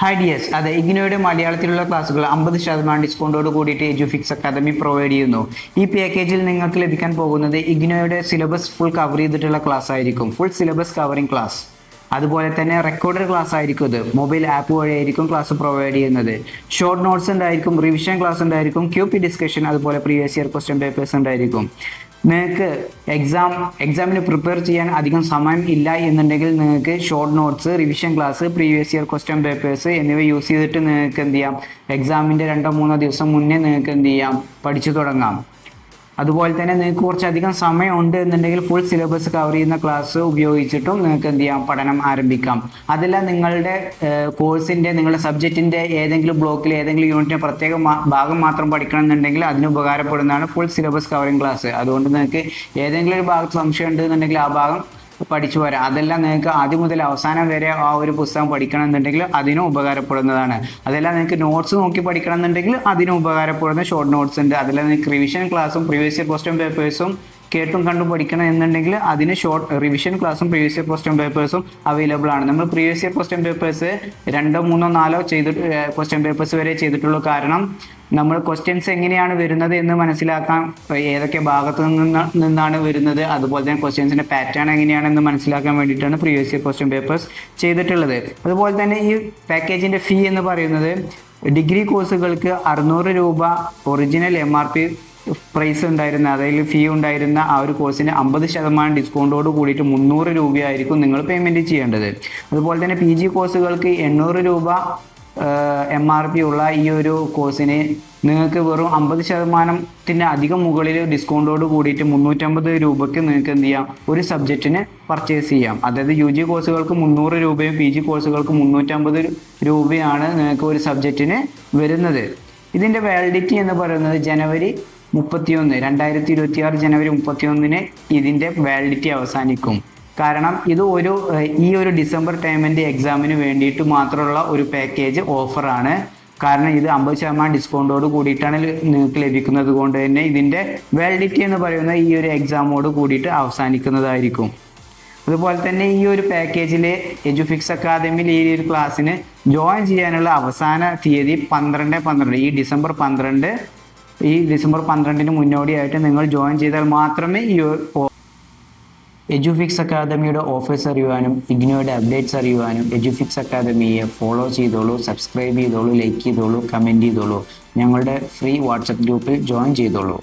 Hi ഡിയസ് അതെ ഇഗ്നോയുടെ മലയാളത്തിലുള്ള ക്ലാസ്സുകൾ അമ്പത് ശതമാനം ഡിസ്കൗണ്ടോട് കൂടിയിട്ട് എജുഫിക്സ് അക്കാദമി പ്രൊവൈഡ് ചെയ്യുന്നു. ഈ പാക്കേജിൽ നിങ്ങൾക്ക് ലഭിക്കാൻ പോകുന്നത് ഇഗ്നോയുടെ സിലബസ് ഫുൾ കവർ ചെയ്തിട്ടുള്ള ക്ലാസ് ആയിരിക്കും. ഫുൾ സിലബസ് കവറിംഗ് ക്ലാസ് അതുപോലെ തന്നെ റെക്കോർഡഡ് ക്ലാസ് ആയിരിക്കും ഇത്. മൊബൈൽ ആപ്പ് വഴിയായിരിക്കും ക്ലാസ് പ്രൊവൈഡ് ചെയ്യുന്നത്. ഷോർട്ട് നോട്ട്സ് ഉണ്ടായിരിക്കും റിവിഷൻ ക്ലാസ് ഉണ്ടായിരിക്കും ക്യൂ പി ഡിസ്കഷൻ അതുപോലെ പ്രീവിയസ് ഇയർ ക്വസ്റ്റ്യൻ പേപ്പേഴ്സ് ഉണ്ടായിരിക്കും. നിങ്ങൾക്ക് എക്സാം എക്സാമിന് പ്രിപ്പയർ ചെയ്യാൻ അധികം സമയം ഇല്ല എന്നുണ്ടെങ്കിൽ നിങ്ങൾക്ക് short notes revision class previous year question papers എന്നിവ യൂസ് ചെയ്തിട്ട് നിങ്ങൾക്ക് എന്ത് ചെയ്യാം? എക്സാമിന്റെ രണ്ടോ മൂന്നോ ദിവസം മുന്നേ നിങ്ങൾക്ക് എന്ത് ചെയ്യാം? പഠിച്ചു തുടങ്ങാം. അതുപോലെ തന്നെ നിങ്ങൾക്ക് കുറച്ചധികം സമയമുണ്ട് എന്നുണ്ടെങ്കിൽ ഫുൾ സിലബസ് കവർ ചെയ്യുന്ന ക്ലാസ് ഉപയോഗിച്ചിട്ടും നിങ്ങൾക്ക് എന്ത് ചെയ്യാം? പഠനം ആരംഭിക്കാം. അതല്ല നിങ്ങളുടെ കോഴ്സിന്റെ നിങ്ങളുടെ സബ്ജക്റ്റിന്റെ ഏതെങ്കിലും ബ്ലോക്കിൽ ഏതെങ്കിലും യൂണിറ്റിന്റെ പ്രത്യേക ഭാഗം മാത്രം പഠിക്കണം എന്നുണ്ടെങ്കിൽ അതിന് ഉപകാരപ്പെടുന്നതാണ് ഫുൾ സിലബസ് കവറിങ് ക്ലാസ് അതുകൊണ്ട് നിങ്ങൾക്ക് ഏതെങ്കിലും ഒരു ഭാഗത്ത് സംശയം ഉണ്ട് എന്നുണ്ടെങ്കിൽ ആ ഭാഗം പഠിച്ചു വരാം അതെല്ലാം നിങ്ങൾക്ക് ആദ്യം മുതൽ അവസാനം വരെ ആ ഒരു പുസ്തകം പഠിക്കണം എന്നുണ്ടെങ്കിൽ അതിനും ഉപകാരപ്പെടുന്നതാണ്. അതെല്ലാം നിങ്ങൾക്ക് നോട്ട്സ് നോക്കി പഠിക്കണം എന്നുണ്ടെങ്കിൽ അതിനും ഉപകാരപ്പെടുന്ന ഷോർട്ട് നോട്ട്സ് ഉണ്ട്. അതെല്ലാം നിങ്ങൾക്ക് റിവിഷൻ ക്ലാസ്സും പ്രീവിയസ് ക്വസ്റ്റ്യൻ പേപ്പേഴ്സും കേട്ടും കണ്ടും പഠിക്കണം എന്നുണ്ടെങ്കിൽ അതിന് ഷോർട്ട് റിവിഷൻ ക്ലാസ്സും പ്രീവിയസ് ഇയർ ക്വസ്റ്റ്യൻ പേപ്പേഴ്സും അവൈലബിൾ ആണ്. നമ്മൾ പ്രീവിയസ് ഇയർ ക്വസ്റ്റ്യൻ പേപ്പേഴ്സ് രണ്ടോ മൂന്നോ നാലോ ചെയ്തിട്ട് ക്വസ്റ്റ്യൻ പേപ്പേഴ്സ് വരെ ചെയ്തിട്ടുള്ളൂ. കാരണം നമ്മൾ ക്വസ്റ്റ്യൻസ് എങ്ങനെയാണ് വരുന്നത് എന്ന് മനസ്സിലാക്കാൻ ഏതൊക്കെ ഭാഗത്ത് നിന്ന് നിന്നാണ് വരുന്നത്. അതുപോലെ തന്നെ ക്വസ്റ്റ്യൻസിന്റെ പാറ്റേൺ എങ്ങനെയാണെന്ന് മനസ്സിലാക്കാൻ വേണ്ടിയിട്ടാണ് പ്രീവിയസ് ഇയർ ക്വസ്റ്റ്യൻ പേപ്പേഴ്സ് ചെയ്തിട്ടുള്ളത്. അതുപോലെ തന്നെ ഈ പാക്കേജിന്റെ ഫീ എന്ന് പറയുന്നത് ഡിഗ്രി കോഴ്സുകൾക്ക് അറുന്നൂറ് രൂപ original M R P price ഉണ്ടായിരുന്ന അതായത് ഫീ ഉണ്ടായിരുന്ന ആ ഒരു കോഴ്സിന് അമ്പത് ശതമാനം ഡിസ്കൗണ്ടോട് കൂടിയിട്ട് മുന്നൂറ് രൂപയായിരിക്കും നിങ്ങൾ പേയ്മെന്റ് ചെയ്യേണ്ടത്. അതുപോലെ തന്നെ പി ജി കോഴ്സുകൾക്ക് എണ്ണൂറ് രൂപ എം ആർ പി ഉള്ള ഈ ഒരു കോഴ്സിന് നിങ്ങൾക്ക് വെറും അമ്പത് ശതമാനത്തിന് അധികം മുകളിൽ ഡിസ്കൗണ്ടോട് കൂടിയിട്ട് മുന്നൂറ്റമ്പത് രൂപയ്ക്ക് നിങ്ങൾക്ക് എന്ത് ചെയ്യാം? ഒരു സബ്ജക്റ്റിന് പർച്ചേസ് ചെയ്യാം. അതായത് യു ജി കോഴ്സുകൾക്ക് മുന്നൂറ് രൂപയും പി ജി കോഴ്സുകൾക്ക് മുന്നൂറ്റമ്പത് രൂപയാണ് നിങ്ങൾക്ക് ഒരു സബ്ജക്റ്റിന് വരുന്നത്. ഇതിന്റെ വാലിഡിറ്റി എന്ന് പറയുന്നത് ജനുവരി മുപ്പത്തിയൊന്ന് രണ്ടായിരത്തി ഇരുപത്തി ആറ് ജനുവരി മുപ്പത്തിയൊന്നിന് ഇതിന്റെ വാലിഡിറ്റി അവസാനിക്കും. കാരണം ഇത് ഒരു ഈ ഒരു ഡിസംബർ ടൈമിന്റെ എക്സാമിന് വേണ്ടിയിട്ട് മാത്രമുള്ള ഒരു പാക്കേജ് ഓഫറാണ് കാരണം ഇത് അമ്പത് ശതമാനം ഡിസ്കൗണ്ടോട് കൂടിയിട്ടാണ് നിങ്ങൾക്ക് ലഭിക്കുന്നത് കൊണ്ട് തന്നെ ഇതിന്റെ വാലിഡിറ്റി എന്ന് പറയുന്ന ഈ ഒരു എക്സാമോട് കൂടിയിട്ട് അവസാനിക്കുന്നതായിരിക്കും. അതുപോലെ തന്നെ ഈ ഒരു പാക്കേജിൽ എജുഫിക്സ് അക്കാദമിയിൽ ഈ ഒരു ക്ലാസ്സിന് ജോയിൻ ചെയ്യാനുള്ള അവസാന തീയതി പന്ത്രണ്ട് പന്ത്രണ്ട് ഈ ഡിസംബർ പന്ത്രണ്ട് ഈ ഡിസംബർ പന്ത്രണ്ടിന് മുന്നോടിയായിട്ട് നിങ്ങൾ ജോയിൻ ചെയ്താൽ മാത്രമേ ഈ എജുഫിക്സ് അക്കാദമിയുടെ ഓഫേഴ്സ് അറിയുവാനും ഇഗ്നോയുടെ അപ്ഡേറ്റ്സ് അറിയുവാനും എജുഫിക്സ് അക്കാദമിയെ ഫോളോ ചെയ്തോളൂ സബ്സ്ക്രൈബ് ചെയ്തോളൂ ലൈക്ക് ചെയ്തോളൂ കമന്റ് ചെയ്തോളൂ. ഞങ്ങളുടെ ഫ്രീ വാട്സപ്പ് ഗ്രൂപ്പിൽ ജോയിൻ ചെയ്തോളൂ.